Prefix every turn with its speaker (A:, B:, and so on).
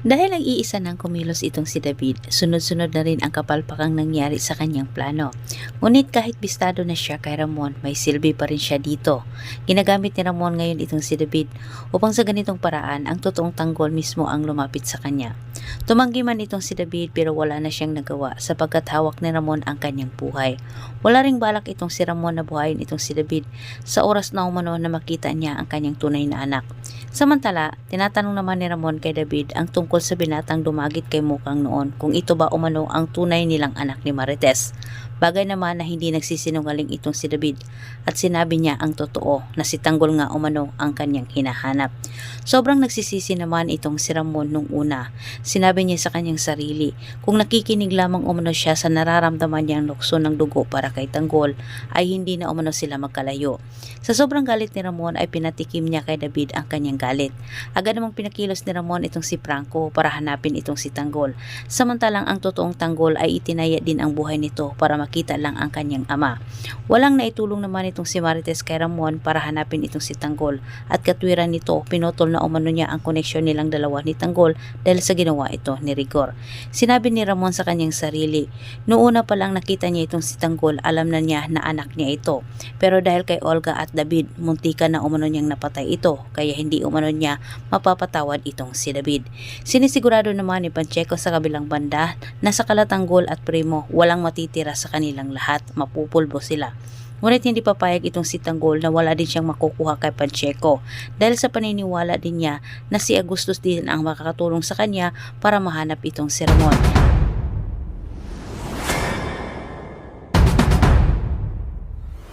A: Dahil ang iisa nang kumilos itong si David, sunod-sunod na rin ang kapalpakang nangyari sa kanyang plano. Ngunit kahit bistado na siya kay Ramon, may silbi pa rin siya dito. Ginagamit ni Ramon ngayon itong si David upang sa ganitong paraan ang totoong tanggol mismo ang lumapit sa kanya. Tumanggi man itong si David pero wala na siyang nagawa sapagkat hawak ni Ramon ang kanyang buhay. Wala ring balak itong si Ramon na buhayin itong si David sa oras na umano na makita niya ang kanyang tunay na anak. Samantala, tinatanong naman ni Ramon kay David ang tungkol sa binatang dumagit kay Mukang noon kung ito ba umano ang tunay nilang anak ni Marites. Bagay naman na hindi nagsisinungaling itong si David at sinabi niya ang totoo na si Tanggol nga umano ang kanyang hinahanap. Sobrang nagsisisi naman itong si Ramon nung una. Sinabi niya sa kanyang sarili kung nakikinig lamang umano siya sa nararamdaman niyang lukso ng dugo para kay Tanggol ay hindi na umano sila magkalayo. Sa sobrang galit ni Ramon ay pinatikim niya kay David ang kanyang galit. Agad namang pinakilos ni Ramon itong si Franco para hanapin itong si Tanggol. Samantalang ang totoong Tanggol ay itinaya din ang buhay nito para makita lang ang kanyang ama. Walang naitulong naman itong si Marites kay Ramon para hanapin itong si Tanggol at katwiran nito pinutol na umano niya ang koneksyon nilang dalawa ni Tanggol dahil sa ginawa ito ni Rigor. Sinabi ni Ramon sa kanyang sarili, noong una pa lang nakita niya itong si Tanggol alam na niya na anak niya ito. Pero dahil kay Olga at David, muntika na umano niyang napatay ito kaya hindi umano niya mapapatawad itong si David. Sinisigurado naman ni Pacheco sa kabilang banda na sa Kalatanggol at Primo walang matitira sa kanilang lahat, mapupulbo sila. Ngunit hindi papayag itong si Tanggol na wala din siyang makukuha kay Pacheco dahil sa paniniwala din niya na si Agustus din ang makakatulong sa kanya para mahanap itong si Ramon.